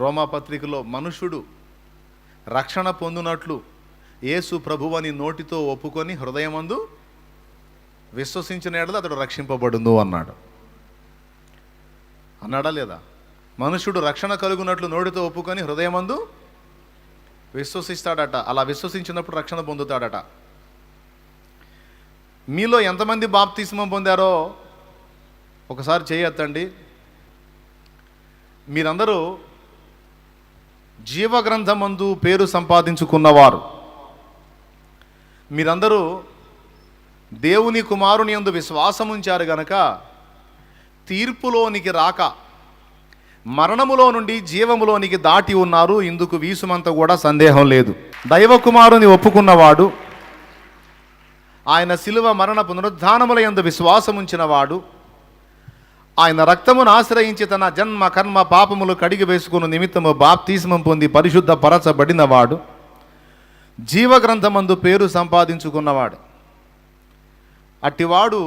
రోమాపత్రికలో మనుషుడు రక్షణ పొందునట్లు యేసు ప్రభువని నోటితో ఒప్పుకొని హృదయమందు విశ్వసించిన ఎడల అతడు రక్షింపబడును అన్నాడు. అన్నాడా లేదా? మనుషుడు రక్షణ కలుగునట్లు నోటితో ఒప్పుకొని హృదయమందు విశ్వసిస్తాడట. అలా విశ్వసించినప్పుడు రక్షణ పొందుతాడట. మీలో ఎంతమంది బాప్తిస్మం పొందారో ఒకసారి చేయొత్తండి. మీరందరూ జీవగ్రంథమందు పేరు సంపాదించుకున్నవారు. మీరందరూ దేవుని కుమారుని యందు విశ్వాసముంచారు గనక తీర్పులోనికి రాక మరణములో నుండి జీవములోనికి దాటి ఉన్నారు ఇందుకు వీసుమంత కూడా సందేహం లేదు. దైవకుమారుని ఒప్పుకున్నవాడు ఆయన శిలువ మరణ పునరుద్ధానముల ఎందు విశ్వాసముంచినవాడు ఆయన రక్తమును ఆశ్రయించి తన జన్మ కర్మ పాపములు కడిగి వేసుకున్న నిమిత్తము బాప్తిస్మం పొంది పరిశుద్ధ పరచబడినవాడు. జీవగ్రంథమందు పేరు సంపాదించుకున్నవాడు. అట్టివాడు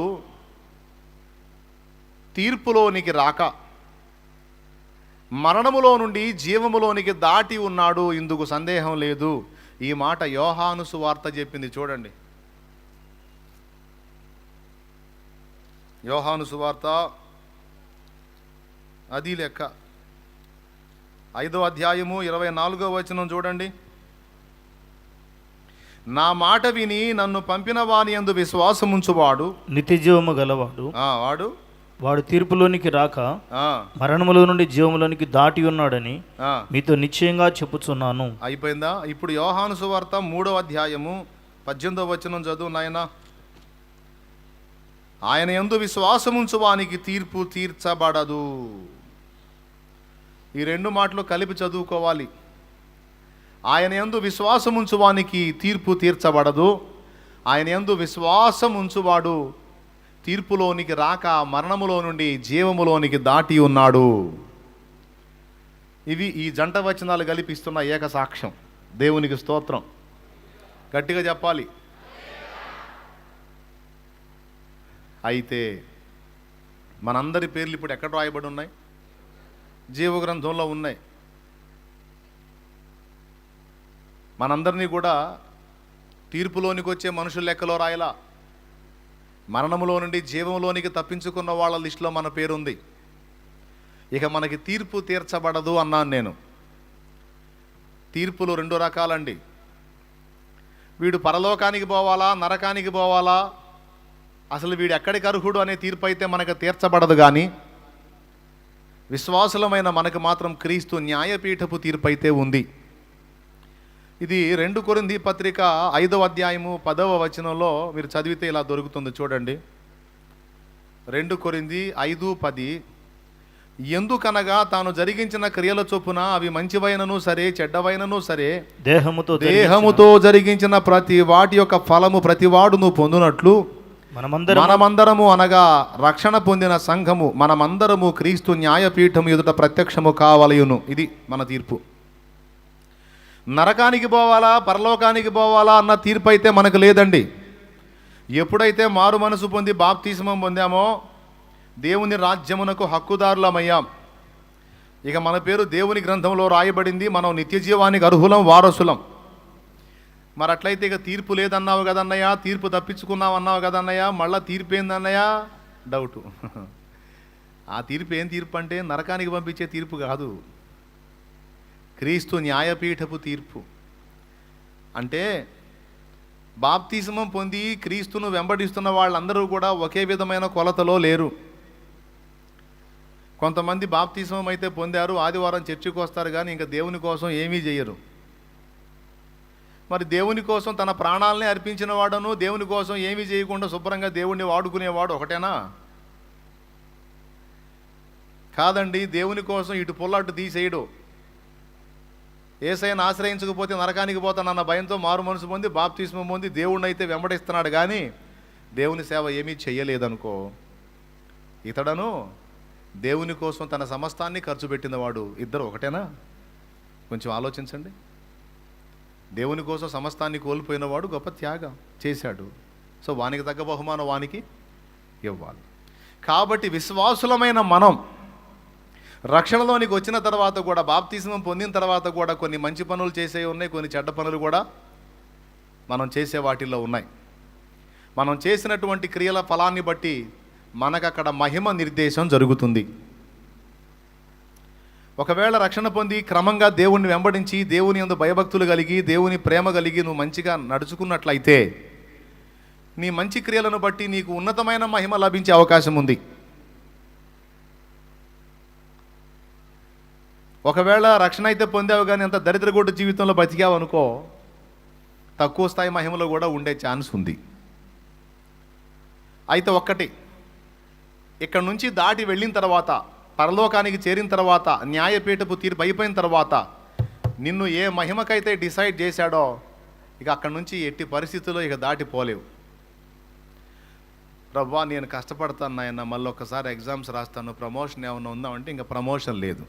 తీర్పులోనికి రాక మరణములో నుండి జీవములోనికి దాటి ఉన్నాడు ఇందుకు సందేహం లేదు. ఈ మాట యోహాను సువార్త చెప్పింది చూడండి. యోహాను సువార్త అది లెక్క. ఐదో అధ్యాయము ఇరవై నాలుగో వచనం చూడండి. నా మాట విని నన్ను పంపిన వాని యందు విశ్వాసముంచువాడు. నిత్యజీవము గలవాడు. వాడు. వాడు తీర్పులోనికి రాక ఆ, మరణములో నుండి జీవములోనికి దాటి ఉన్నాడని ఆ, మీతో నిశ్చయంగా చెప్పుచున్నాను. అయిపోయిందా? ఇప్పుడు యోహాను సువార్త మూడో అధ్యాయము పద్దెనిమిదో వచనం చదువు నాయనా. ఆయన ఎందు విశ్వాసముంచు వానికి తీర్పు తీర్చబడదు. ఈ రెండు మాటలు కలిపి చదువుకోవాలి. ఆయన ఎందు విశ్వాసం ఉంచువానికి తీర్పు తీర్చబడదు. ఆయన ఎందు విశ్వాసం ఉంచువాడు తీర్పులోనికి రాక మరణములో నుండి జీవములోనికి దాటి ఉన్నాడు. ఇవి ఈ జంట వచనాలు కల్పిస్తున్న ఏక సాక్ష్యం. దేవునికి స్తోత్రం. గట్టిగా చెప్పాలి. అయితే మనందరి పేర్లు ఇప్పుడు ఎక్కడ రాయబడి ఉన్నాయి? జీవ గ్రంథంలో ఉన్నాయి. మనందరినీ కూడా తీర్పులోనికి వచ్చే మనుషుల లెక్కలో రాయలా. మరణములో నుండి జీవంలోనికి తప్పించుకున్న వాళ్ళ లిస్టులో మన పేరుంది. ఇక మనకి తీర్పు తీర్చబడదు అన్నాను నేను. తీర్పులు రెండు రకాలండి. వీడు పరలోకానికి పోవాలా నరకానికి పోవాలా? అసలు వీడు ఎక్కడికి అర్హుడు అనే తీర్పు అయితే మనకు తీర్చబడదు కానీ విశ్వాసులమైన మనకు మాత్రం క్రీస్తు న్యాయపీఠపు తీర్పు అయితే ఉంది. ఇది రెండు కొరింది పత్రిక ఐదవ అధ్యాయము పదవ వచనంలో మీరు చదివితే ఇలా దొరుకుతుంది చూడండి. రెండు కొరింది ఐదు పది ఎందుకనగా తాను జరిగించిన క్రియల చొప్పున అవి మంచివైనను సరే చెడ్డవైనను సరే దేహముతో దేహముతో జరిగించిన ప్రతి వాటి యొక్క ఫలము ప్రతి వాడును పొందునట్లు మనమందరం మనమందరము అనగా రక్షణ పొందిన సంఘము మనమందరము క్రీస్తు న్యాయపీఠము ఎదుట ప్రత్యక్షము కావలయును. ఇది మన తీర్పు. నరకానికి పోవాలా పరలోకానికి పోవాలా అన్న తీర్పు అయితే మనకు లేదండి. ఎప్పుడైతే మారు మనసు పొంది బాప్తీసమం పొందామో దేవుని రాజ్యమునకు హక్కుదారులమయ్యాం. ఇక మన పేరు దేవుని గ్రంథంలో రాయబడింది మనం నిత్య జీవానికి అర్హులం వారసులం. మరి అట్లయితే ఇక తీర్పు లేదన్నావు కదన్నయ్య? తీర్పు తప్పించుకున్నావు అన్నావు కదన్నయ్య? మళ్ళీ తీర్పు ఏందన్నయ్య డౌటు. ఆ తీర్పు ఏం తీర్పు అంటే నరకానికి పంపించే తీర్పు కాదు. క్రీస్తు న్యాయపీఠపు తీర్పు. అంటే బాప్తిజమం పొంది క్రీస్తును వెంబడిస్తున్న వాళ్ళందరూ కూడా ఒకే విధమైన కొలతలో లేరు. కొంతమంది బాప్తిజమం అయితే పొందారు ఆదివారం చర్చికి వస్తారు కానీ ఇంకా దేవుని కోసం ఏమీ చేయరు. మరి దేవుని కోసం తన ప్రాణాలనే అర్పించిన వాడను దేవుని కోసం ఏమీ చేయకుండా శుభ్రంగా దేవుణ్ణి వాడుకునేవాడు ఒకటేనా? కాదండి దేవుని కోసం ఇటు పుల్లట్టు తీసేయడు. ఏసైనా ఆశ్రయించకపోతే నరకానికి పోతానన్న భయంతో మారు మనసు పొంది బాప్తిస్మం పొంది దేవుణ్ణి అయితే వెంబడిస్తున్నాడు కానీ దేవుని సేవ ఏమీ చెయ్యలేదనుకో ఇతడను దేవుని కోసం తన సమస్తాన్ని ఖర్చు పెట్టినవాడు ఇద్దరు ఒకటేనా? కొంచెం ఆలోచించండి. దేవుని కోసం సమస్తాన్ని కోల్పోయినవాడు గొప్ప త్యాగం చేశాడు. సో వానికి తగ్గ బహుమానం వానికి ఇవ్వాలి. కాబట్టి విశ్వాసులమైన మనం రక్షణలోనికి వచ్చిన తర్వాత కూడా బాప్తిజం పొందిన తర్వాత కూడా కొన్ని మంచి పనులు చేసేవి ఉన్నాయి కొన్ని చెడ్డ పనులు కూడా మనం చేసే వాటిల్లో ఉన్నాయి. మనం చేసినటువంటి క్రియల ఫలాన్ని బట్టి మనకు అక్కడ మహిమ నిర్దేశం జరుగుతుంది. ఒకవేళ రక్షణ పొంది క్రమంగా దేవుణ్ణి వెంబడించి దేవుని యందు భయభక్తులు కలిగి దేవుని ప్రేమ కలిగి నువ్వు మంచిగా నడుచుకున్నట్లయితే నీ మంచి క్రియలను బట్టి నీకు ఉన్నతమైన మహిమ లభించే అవకాశం ఉంది. ఒకవేళ రక్షణ అయితే పొందావు కానీ అంత దరిద్రగొడ్డు జీవితంలో బతికావు అనుకో తక్కువ స్థాయి మహిమలో కూడా ఉండే ఛాన్స్ ఉంది. అయితే ఒక్కటి ఇక్కడ నుంచి దాటి వెళ్ళిన తర్వాత పరలోకానికి చేరిన తర్వాత న్యాయపీఠపు తీర్పు అయిపోయిన తర్వాత నిన్ను ఏ మహిమకైతే డిసైడ్ చేశాడో ఇక అక్కడి నుంచి ఎట్టి పరిస్థితుల్లో ఇక దాటిపోలేవు. ప్రభా నేను కష్టపడతాను నాయన మళ్ళీ ఒక్కసారి ఎగ్జామ్స్ రాస్తాను ప్రమోషన్ ఏమైనా ఉందామంటే ఇంకా ప్రమోషన్ లేదు.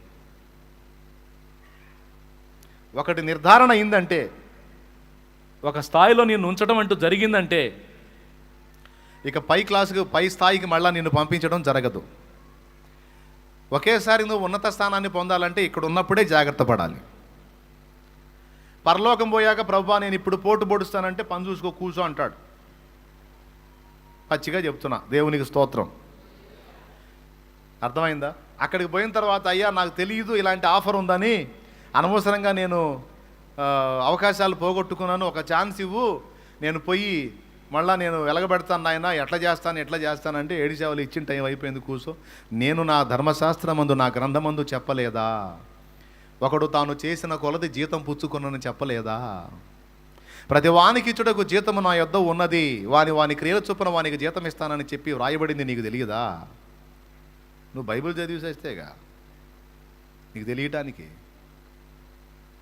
ఒకటి నిర్ధారణ అయిందంటే ఒక స్థాయిలో నేను ఉంచడం అంటూ జరిగిందంటే ఇక పై క్లాసుకు పై స్థాయికి మళ్ళీ నిన్ను పంపించడం జరగదు. ఒకేసారి నువ్వు ఉన్నత స్థానాన్ని పొందాలంటే ఇక్కడ ఉన్నప్పుడే జాగ్రత్త పడాలి. పరలోకం పోయాక ప్రభా నేను ఇప్పుడు పోటు పొడుస్తానంటే పని చూసుకో కూర్చో అంటాడు. పచ్చిగా చెప్తున్నా దేవునికి స్తోత్రం. అర్థమైందా? అక్కడికి పోయిన తర్వాత అయ్యా నాకు తెలియదు ఇలాంటి ఆఫర్ ఉందని అనవసరంగా నేను అవకాశాలు పోగొట్టుకున్నాను ఒక ఛాన్స్ ఇవ్వు నేను పోయి మళ్ళీ నేను వెలగబెడతాను నాయన ఎట్లా చేస్తాను ఎట్లా చేస్తానంటే ఏడు సేవలు ఇచ్చిన టైం అయిపోయింది కూసో నేను నా ధర్మశాస్త్రమందు నా గ్రంథమందు చెప్పలేదా? ఒకడు తాను చేసిన కొలది జీతం పుచ్చుకున్నని చెప్పలేదా? ప్రతి వానికి ఇచ్చుటకు జీతము నా యొద్ద ఉన్నది. వాని వాని క్రియల చొప్పున వానికి జీతం ఇస్తానని చెప్పి వ్రాయబడింది నీకు తెలియదా నువ్వు బైబిల్ చదివిసేస్తేగా నీకు తెలియటానికి.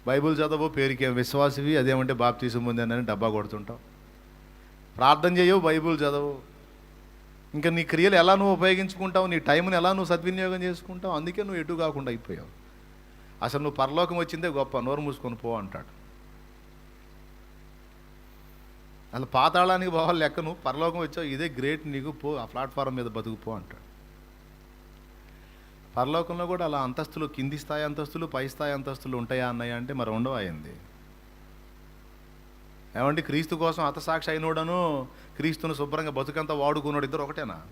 బైబిల్ చదవు పేరుకేం విశ్వాసివి అదేమంటే బాప్తీసం పొందానని డబ్బా కొడుతుంటావు. ప్రార్థన చేయవు బైబిల్ చదవు. ఇంకా నీ క్రియలు ఎలా నువ్వు ఉపయోగించుకుంటావు నీ టైంని ఎలా నువ్వు సద్వినియోగం చేసుకుంటావు అందుకే నువ్వు ఎటు కాకుండా అయిపోయావు. అసలు నువ్వు పరలోకం వచ్చిందే గొప్ప నోరు మూసుకొని పో అంటాడు. అసలు పాతాళానికి పోవాలి లెక్క నువ్వు పరలోకం వచ్చావు ఇదే గ్రేట్ నీకు పో ఆ ప్లాట్ఫారం మీద బతుకు పో అంటాడు. పరలోకంలో కూడా అలా అంతస్తులు కింది స్థాయి అంతస్తులు పై స్థాయి అంతస్తులు ఉంటాయా అన్నయ్య అంటే మరి ఉండవు అయింది ఏమంటే క్రీస్తు కోసం హతసాక్షి అయినోడను క్రీస్తును శుభ్రంగా బతుకంతా వాడుకున్నాడు ఇద్దరు ఒకటేనా?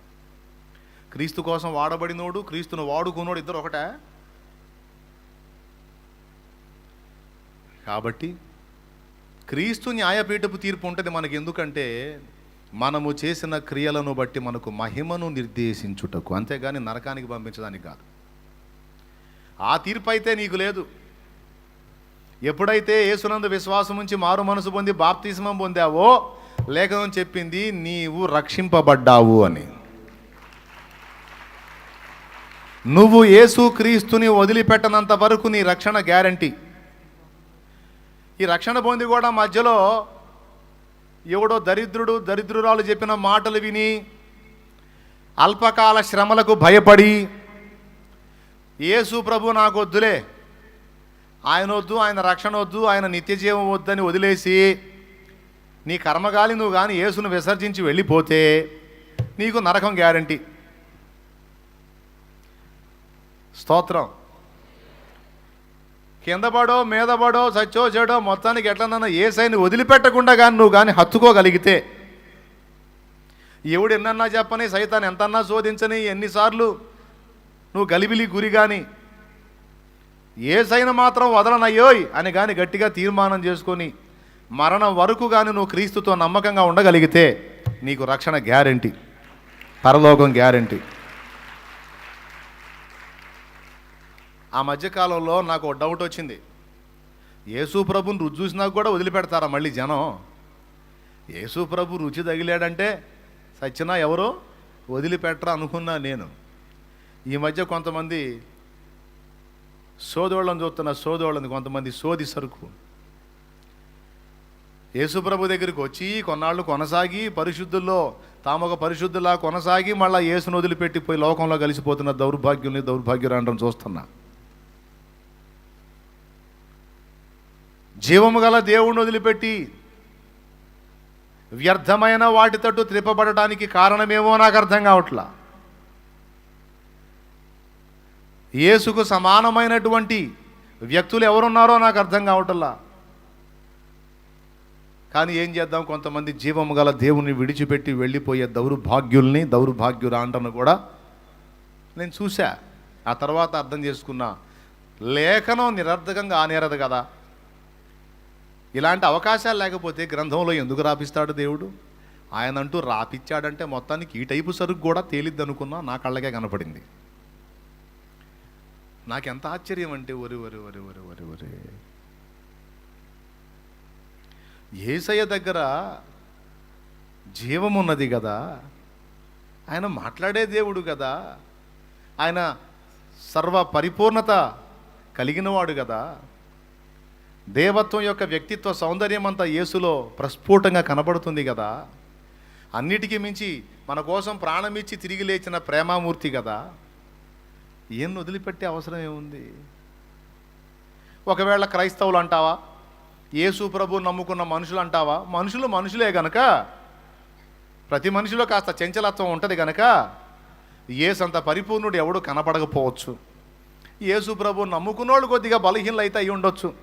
క్రీస్తు కోసం వాడబడినోడు క్రీస్తును వాడుకున్నోడు ఇద్దరు ఒకటే? కాబట్టి క్రీస్తు న్యాయపీఠపు తీర్పు ఉంటుంది మనకి ఎందుకంటే మనము చేసిన క్రియలను బట్టి మనకు మహిమను నిర్దేశించుటకు. అంతేగాని నరకానికి పంపించడానికి కాదు. ఆ తీర్పు అయితే నీకు లేదు. ఎప్పుడైతే యేసునందు విశ్వాసం నుంచి మారు మనసు పొంది బాప్తిస్మం పొందావో లేఖనం చెప్పింది నీవు రక్షింపబడ్డావు అని. నువ్వు యేసు క్రీస్తుని వదిలిపెట్టనంత వరకు నీ రక్షణ గ్యారంటీ. ఈ రక్షణ పొంది కూడా మధ్యలో ఎవడో దరిద్రుడు దరిద్రురాలు చెప్పిన మాటలు విని అల్పకాల శ్రమలకు భయపడి యేసు ప్రభు నాకు వద్దులే ఆయన వద్దు ఆయన రక్షణ వద్దు ఆయన నిత్యజీవం వద్దని వదిలేసి నీ కర్మగాలి నువ్వు కానీ యేసును విసర్జించి వెళ్ళిపోతే నీకు నరకం గ్యారంటీ. స్తోత్రం. కింద పడో మీద పడో చెడో మొత్తానికి ఎట్లనన్నా ఏసైని వదిలిపెట్టకుండా కానీ నువ్వు కానీ హత్తుకోగలిగితే ఎవడు ఎన్నన్నా చెప్పని సైతాన్ని ఎంతన్నా శోధించని ఎన్నిసార్లు నువ్వు గలిబిలి గురి కానీ ఏ సైన మాత్రం వదలనయ్యోయ్ అని కానీ గట్టిగా తీర్మానం చేసుకొని మరణం వరకు కానీ నువ్వు క్రీస్తుతో నమ్మకంగా ఉండగలిగితే నీకు రక్షణ గ్యారంటీ. పరలోకం గ్యారంటీ. ఆ మధ్యకాలంలో నాకు డౌట్ వచ్చింది. యేసు ప్రభుని రుచి చూసినా కూడా వదిలిపెడతారా మళ్ళీ జనం? యేసు ప్రభు రుచి తగిలాడంటే సచ్చినా ఎవరు? వదిలిపెట్టరా అనుకున్నా నేను. ఈ మధ్య కొంతమంది సోదోళ్ళని చూస్తున్న సోదోళ్ళని కొంతమంది సోది సరుకు యేసుప్రభు దగ్గరికి వచ్చి కొన్నాళ్ళు కొనసాగి పరిశుద్ధుల్లో తాము ఒక పరిశుద్ధులా కొనసాగి మళ్ళీ యేసును వదిలిపెట్టి పోయి లోకంలో కలిసిపోతున్న దౌర్భాగ్యుల్ని దౌర్భాగ్యురాండ్రం చూస్తున్నా. జీవము గల దేవుణ్ణి వదిలిపెట్టి వ్యర్థమైన వాటి తట్టు త్రిపబడటానికి కారణమేమో నాకు అర్థం కావట్లా. యేసుకు సమానమైనటువంటి వ్యక్తులు ఎవరున్నారో నాకు అర్థం కావటంలా. కానీ ఏం చేద్దాం? కొంతమంది జీవము గల దేవుని విడిచిపెట్టి వెళ్ళిపోయే దౌర్భాగ్యుల్ని దౌర్భాగ్యురాంటను కూడా నేను చూశా. ఆ తర్వాత అర్థం చేసుకున్నా లేఖనం నిరర్ధకంగా ఆనేరదు కదా. ఇలాంటి అవకాశాలు లేకపోతే గ్రంథంలో ఎందుకు రాపిస్తాడు దేవుడు? ఆయన అంటూ రాపిచ్చాడంటే మొత్తానికి ఈ టైపు సరుకు కూడా తేలిద్ది అనుకున్నా నా కళ్ళకే కనపడింది. నాకెంత ఆశ్చర్యం అంటే ఒరి ఒరి ఒరి ఒరి ఒరి ఒరి. ఏసయ్య దగ్గర జీవమున్నది కదా ఆయన మాట్లాడే దేవుడు కదా ఆయన సర్వ పరిపూర్ణత కలిగినవాడు కదా దేవత్వం యొక్క వ్యక్తిత్వ సౌందర్యం అంతా యేసులో ప్రస్ఫుటంగా కనబడుతుంది కదా అన్నిటికీ మించి మన కోసం ప్రాణమిచ్చి తిరిగి లేచిన ప్రేమామూర్తి కదా ఏం వదిలిపెట్టే అవసరం ఏముంది? ఒకవేళ క్రైస్తవులు అంటావా? యేసు ప్రభు నమ్ముకున్న మనుషులు అంటావా? మనుషులు మనుషులే గనక. ప్రతి మనిషిలో కాస్త చంచలత్వం ఉంటుంది గనక. ఏసంత పరిపూర్ణుడు ఎవడు కనపడకపోవచ్చు. యేసు ప్రభు నమ్ముకున్నోళ్ళు కొద్దిగా బలహీనలు అయితే అయి ఉండొచ్చు.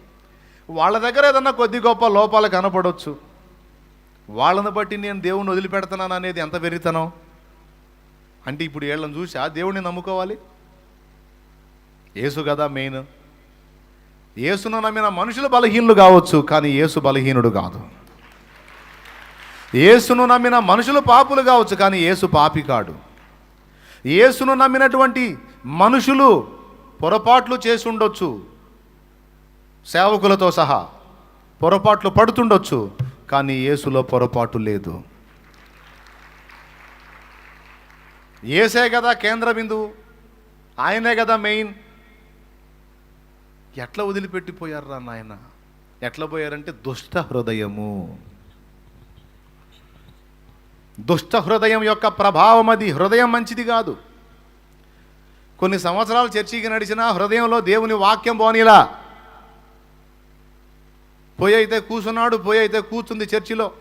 వాళ్ళ దగ్గర ఏదన్నా కొద్ది గొప్ప లోపాలు కనపడవచ్చు వాళ్ళని బట్టి నేను దేవుణ్ణి వదిలిపెడుతున్నాను అనేది ఎంత వెరితనం అంటే ఇప్పుడు వీళ్ళని చూసా దేవుణ్ణి నమ్ముకోవాలి. యేసు కదా మెయిన్ యేసును నమ్మిన మనుషులు బలహీనులు కావచ్చు కానీ యేసు బలహీనుడు కాదు. యేసును నమ్మిన మనుషులు పాపులు కావచ్చు కానీ యేసు పాపి కాడు. యేసును నమ్మినటువంటి మనుషులు పొరపాట్లు చేసి ఉండొచ్చు సేవకులతో సహా పొరపాట్లు పడుతుండొచ్చు కానీ యేసులో పొరపాటు లేదు. ఏసే కదా కేంద్ర బిందువు ఆయనే కదా మెయిన్ ఎట్లా వదిలిపెట్టిపోయారా నాయన? ఎట్లా పోయారంటే దుష్ట హృదయము. దుష్ట హృదయం యొక్క ప్రభావం అది. హృదయం మంచిది కాదు. కొన్ని సంవత్సరాలు చర్చికి నడిచిన హృదయంలో దేవుని వాక్యం పోనీలా. పోయి అయితే కూర్చున్నాడు పోయి అయితే కూర్చుంది చర్చిలో.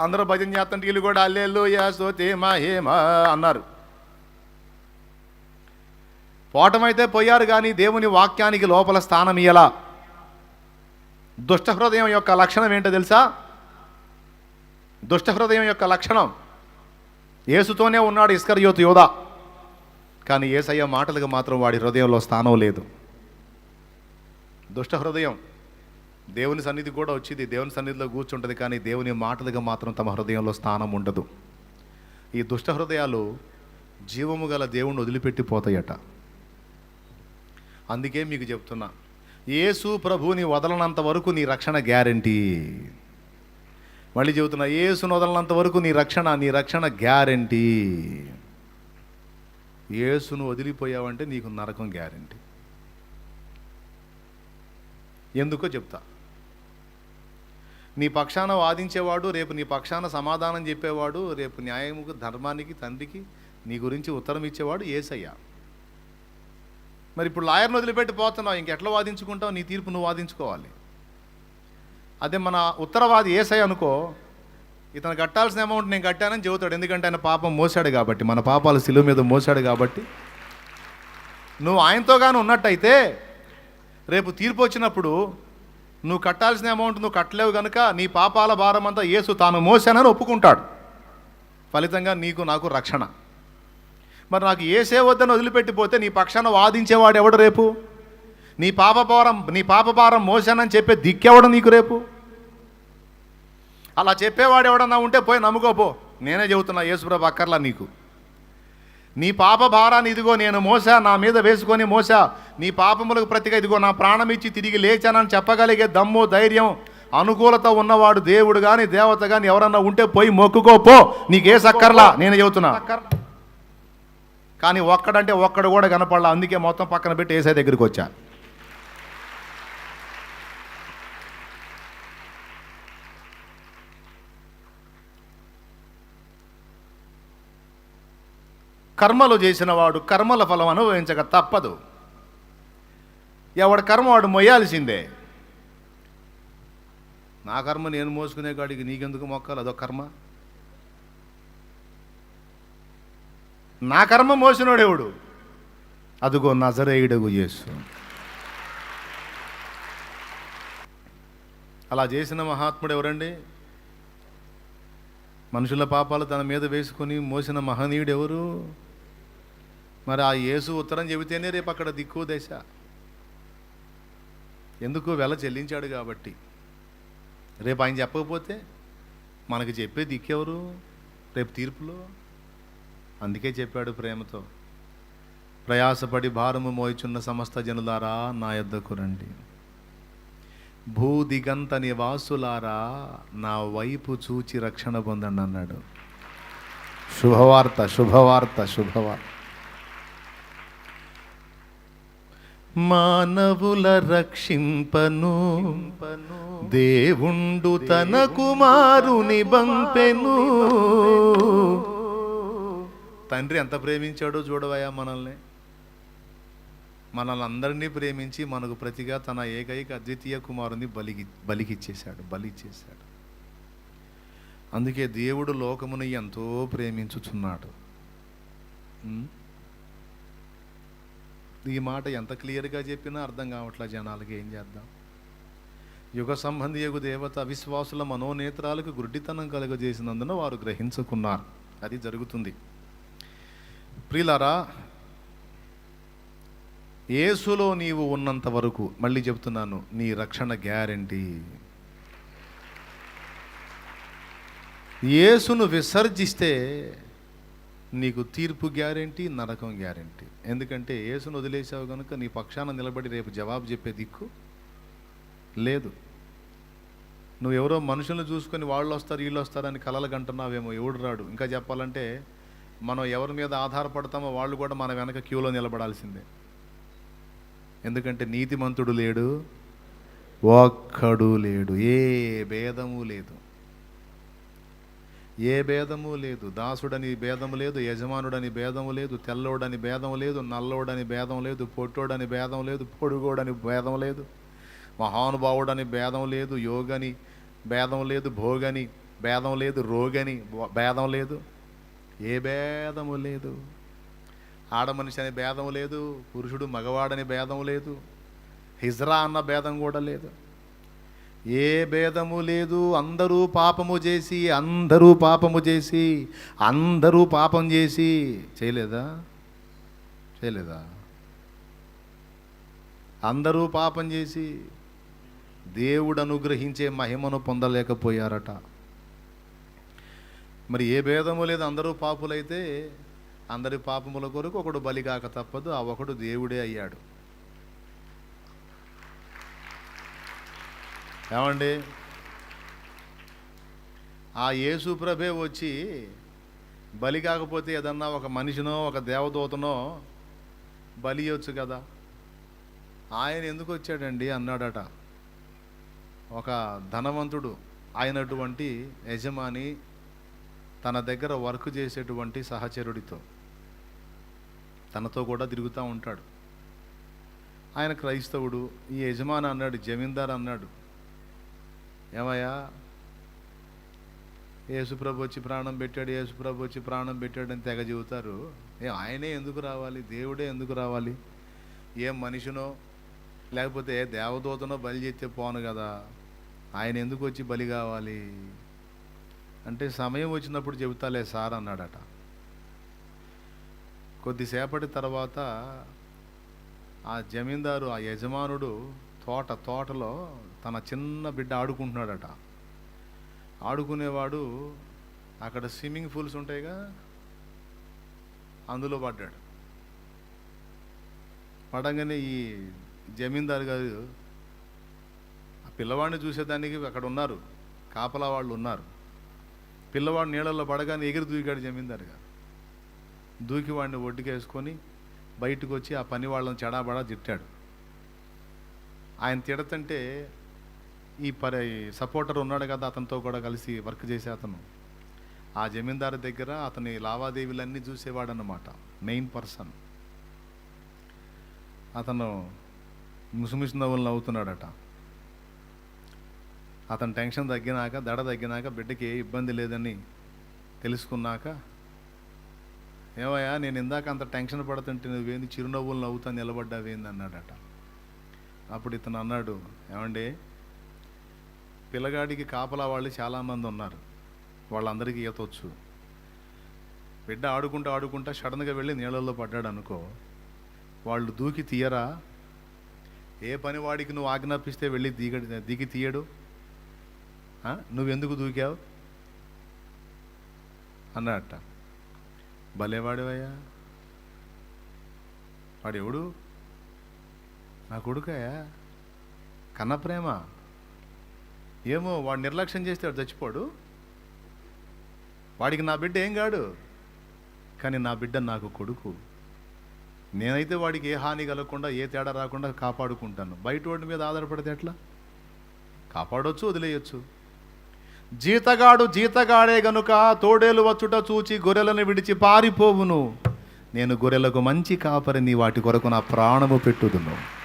అందరూ భజన చేస్తుంటే వీళ్ళు కూడా అల్లెల్లు యాసో తేమా హేమా అన్నారు. పోవటమైతే పోయారు కానీ దేవుని వాక్యానికి లోపల స్థానం ఇయ్యలా. దుష్ట హృదయం యొక్క లక్షణం ఏంటో తెలుసా? దుష్ట హృదయం యొక్క లక్షణం యేసుతోనే ఉన్నాడు ఇస్కర్యోతు యోధ. కానీ ఏసయ్య మాటలకు మాత్రం వాడి హృదయంలో స్థానం లేదు. దుష్ట హృదయం దేవుని సన్నిధి కూడా వచ్చింది దేవుని సన్నిధిలో కూర్చుంటుంది కానీ దేవుని మాటలకు మాత్రం తమ హృదయంలో స్థానం ఉండదు. ఈ దుష్ట హృదయాలు జీవము గల దేవుణ్ణి వదిలిపెట్టిపోతాయట. అందుకే మీకు చెప్తున్నా. యేసు ప్రభుని వదలనంత వరకు నీ రక్షణ గ్యారంటీ. మళ్ళీ చెబుతున్నా యేసును వదలనంత వరకు నీ రక్షణ నీ రక్షణ గ్యారంటీ. యేసును వదిలిపోయావంటే నీకు నరకం గ్యారంటీ. ఎందుకో చెప్తా. నీ పక్షాన వాదించేవాడు రేపు నీ పక్షాన సమాధానం చెప్పేవాడు రేపు న్యాయముకు ధర్మానికి తండ్రికి నీ గురించి ఉత్తరం ఇచ్చేవాడు ఏసయ్యా. మరి ఇప్పుడు లాయర్ని వదిలిపెట్టి పోతున్నావు ఇంకెట్లా వాదించుకుంటావు? నీ తీర్పు నువ్వు వాదించుకోవాలి. అదే మన ఉత్తరవాది ఏసై అనుకో ఇతను కట్టాల్సిన అమౌంట్ నేను కట్టానని చెబుతాడు. ఎందుకంటే ఆయన పాపం మోసాడు కాబట్టి మన పాపాలు శిలువ మీద మోసాడు కాబట్టి. నువ్వు ఆయనతో కానీ ఉన్నట్టయితే రేపు తీర్పు వచ్చినప్పుడు నువ్వు కట్టాల్సిన అమౌంట్ నువ్వు కట్టలేవు కనుక నీ పాపాల భారం అంతా యేసు తాను మోసానని ఒప్పుకుంటాడు. ఫలితంగా నీకు నాకు రక్షణ. మరి నాకు ఏసే వద్దని వదిలిపెట్టిపోతే నీ పక్షాన వాదించేవాడు ఎవడు రేపు? నీ పాప భారం నీ పాప భారం మోసానని చెప్పే దిక్కెవడు నీకు రేపు? అలా చెప్పేవాడు ఎవడన్నా ఉంటే పోయి నమ్ముకోపో నేనే చెబుతున్నా యేసుప్రభు అక్కర్లా నీకు. నీ పాప భారాన్ని ఇదిగో నేను మోసా నా మీద వేసుకొని మోసా. నీ పాపములకు ప్రతిగా ఇదిగో నా ప్రాణం ఇచ్చి తిరిగి లేచానని చెప్పగలిగే దమ్ము ధైర్యం అనుకూలత ఉన్నవాడు దేవుడు కానీ దేవత కానీ ఎవరన్నా ఉంటే పోయి మొక్కుకో పో. నీకే సక్కర్లా. నేను చెబుతున్నా. కానీ ఒక్కడంటే ఒక్కడు కూడా కనపడలా. అందుకే మొత్తం పక్కన పెట్టి ఏసై దగ్గరికి వచ్చా. కర్మలు చేసిన వాడు కర్మల ఫలం అనుభవించక తప్పదు. ఎవడి కర్మ వాడు మొయ్యాల్సిందే. నా కర్మ నేను మోసుకునే కాడికి నీకెందుకు మొక్కాలి? అదో కర్మ. నా కర్మ మోసినోడెవడు? అదుగో నజరేయుడగు యేసు. అలా చేసిన మహాత్ముడు ఎవరండి మనుషుల పాపాలు తన మీద వేసుకొని మోసిన మహనీయుడు ఎవరు మరి ఆ యేసు ఉత్తరం చెబితేనే రేపు అక్కడ దిక్కు దశ. ఎందుకు వెల చెల్లించాడు కాబట్టి? రేపు ఆయన చెప్పకపోతే మనకి చెప్పే దిక్కెవరు? రేపు తీర్పులో? అందుకే చెప్పాడు ప్రేమతో ప్రయాసపడి భారము మోయిచున్న సమస్త జనులారా నా యొద్దకు రండి. భూదిగంత నివాసులారా నా వైపు చూచి రక్షణ పొందండి అన్నాడు. శుభవార్త శుభవార్త శుభవార్త. మానవుల రక్షింపను దేవుండు తన కుమారుని బంపెను తండ్రి ఎంత ప్రేమించాడో చూడవయ్యా మనల్ని. మనల్ని అందరినీ ప్రేమించి మనకు ప్రతిగా తన ఏకైక అద్వితీయ కుమారుని బలికి బలికిచ్చేశాడు బలిచ్చేశాడు. అందుకే దేవుడు లోకమును ఎంతో ప్రేమించుచున్నాడు. ఈ మాట ఎంత క్లియర్గా చెప్పినా అర్థం కావట్లే జనాలకి ఏం చేద్దాం? యుగ సంబంధి యుగ దేవత అవిశ్వాసుల మనోనేత్రాలకు గుడ్డితనం కలుగజేసినందున వారు గ్రహించుకున్నారు. అది జరుగుతుంది. ప్రియులారా యేసులో నీవు ఉన్నంత వరకు మళ్ళీ చెప్తున్నాను నీ రక్షణ గ్యారంటీ. యేసును విసర్జిస్తే నీకు తీర్పు గ్యారెంటీ నరకం గ్యారెంటీ. ఎందుకంటే యేసును వదిలేసావు కనుక నీ పక్షాన నిలబడి రేపు జవాబు చెప్పే దిక్కు లేదు. నువ్వు ఎవరో మనుషులను చూసుకొని వాళ్ళు వస్తారు వీళ్ళు వస్తారని కలలు కంటున్నావేమో ఎవడు రాడు. ఇంకా చెప్పాలంటే మనం ఎవరి మీద ఆధారపడతామో వాళ్ళు కూడా మన వెనక క్యూలో నిలబడాల్సిందే. ఎందుకంటే నీతిమంతుడు లేడు ఒక్కడు లేడు ఏ భేదము లేదు. ఏ భేదము లేదు దాసుడని భేదము లేదు యజమానుడని భేదము లేదు తెల్లోడని భేదం లేదు నల్లోడని భేదం లేదు పొట్టోడని భేదం లేదు పొడుగోడని భేదం లేదు మహానుభావుడని భేదం లేదు యోగని భేదం లేదు భోగని భేదం లేదు రోగని భేదం లేదు. ఏ భేదము లేదు. ఆడ మనిషి అనే భేదం లేదు పురుషుడు మగవాడని భేదం లేదు హిజ్రా అన్న భేదం కూడా లేదు. ఏ భేదము లేదు అందరూ పాపము చేసి అందరూ పాపము చేసి అందరూ పాపం చేసి చేయలేదా? చేయలేదా? అందరూ పాపం చేసి దేవుడు అనుగ్రహించే మహిమను పొందలేకపోయారట. మరి ఏ భేదము లేదు అందరూ పాపులైతే అందరి పాపముల కొరకు ఒకడు బలి కాక తప్పదు ఆ ఒకడు దేవుడే అయ్యాడు. ఏమండి? ఆ యేసు ప్రభే వచ్చి బలి కాకపోతే ఏదన్నా ఒక మనిషినో ఒక దేవదూతనో బలి ఇవ్వచ్చు కదా? ఆయన ఎందుకు వచ్చాడండి? అన్నాడట. ఒక ధనవంతుడు ఆయనటువంటి యజమాని తన దగ్గర వర్క్ చేసేటువంటి సహచరుడితో. తనతో కూడా తిరుగుతూ ఉంటాడు. ఆయన క్రైస్తవుడు ఈ యజమాని అన్నాడు జమీందార్ అన్నాడు. ఏమయ్యా? యేసుప్రభు వచ్చి ప్రాణం పెట్టాడు యేసుప్రభు వచ్చి ప్రాణం పెట్టాడు అని తెగ చెబుతారు. ఏ ఆయనే ఎందుకు రావాలి? దేవుడే ఎందుకు రావాలి? ఏ మనిషినో లేకపోతే దేవదూతనో బలి చేస్తే పోను కదా. ఆయన ఎందుకు వచ్చి బలి కావాలి? అంటే సమయం వచ్చినప్పుడు చెబుతాలే సార్ అన్నాడట. కొద్దిసేపటి తర్వాత ఆ జమీందారు ఆ యజమానుడు తోట తోటలో తన చిన్న బిడ్డ ఆడుకుంటున్నాడట. ఆడుకునేవాడు అక్కడ స్విమ్మింగ్ పూల్స్ ఉంటాయిగా అందులో పడ్డాడు. పడంగానే ఈ జమీందారు గారు ఆ పిల్లవాడిని చూసేదానికి అక్కడ ఉన్నారు. కాపలా వాళ్ళు ఉన్నారు. పిల్లవాడు నీళ్ళల్లో పడగానే ఎగిరి దూకాడు జమీందారు గారు దూకి వాడిని ఒడ్డుకేసుకొని బయటకు వచ్చి ఆ పని వాళ్ళని చెడాబడా తిట్టాడు. ఆయన తిడతంటే ఈ పరి సపోర్టర్ ఉన్నాడు కదా అతనితో కూడా కలిసి వర్క్ చేసే అతను. ఆ జమీందారు దగ్గర అతని లావాదేవీలన్నీ చూసేవాడు అన్నమాట మెయిన్ పర్సన్. అతను ముసుమిసు నవ్వులు నవ్వుతున్నాడట. అతని టెన్షన్ తగ్గినాక దడ తగ్గినాక బిడ్డకి ఏ ఇబ్బంది లేదని తెలుసుకున్నాక ఏమయ్యా నేను ఇందాక అంత టెన్షన్ పడుతుంటే నువ్వేంది చిరునవ్వులు నవ్వుతా నిలబడ్డావేంది అన్నాడట. అప్పుడు ఇతను అన్నాడు ఏమండి పిల్లగాడికి కాపలా వాళ్ళు చాలామంది ఉన్నారు వాళ్ళందరికీ ఈత వచ్చు బిడ్డ ఆడుకుంటూ ఆడుకుంటా సడన్గా వెళ్ళి నీళ్ళల్లో పడ్డాడు అనుకో వాళ్ళు దూకి తీయరా? ఏ పని వాడికి నువ్వు ఆజ్ఞాపిస్తే వెళ్ళి దిగ దిగి తీయడు? నువ్వెందుకు దూకావు? అన్నట్ట భలేవాడివయ్యా. వాడు ఎవడు నా కొడుకయ్యా. కన్న ప్రేమ ఏమో వాడు నిర్లక్ష్యం చేస్తే వాడు చచ్చిపోడు. వాడికి నా బిడ్డ ఏం కాడు కానీ నా బిడ్డ నాకు కొడుకు. నేనైతే వాడికి ఏ హాని కలగకుండా ఏ తేడా రాకుండా కాపాడుకుంటాను. బయట వాడి మీద ఆధారపడితే ఎట్లా? కాపాడవచ్చు వదిలేయచ్చు. జీతగాడు జీతగాడే గనుక తోడేలు వచ్చుట చూచి గొర్రెలను విడిచి పారిపోవును. నేను గొర్రెలకు మంచి కాపరిని వాటి కొరకు నా ప్రాణము పెట్టుదును.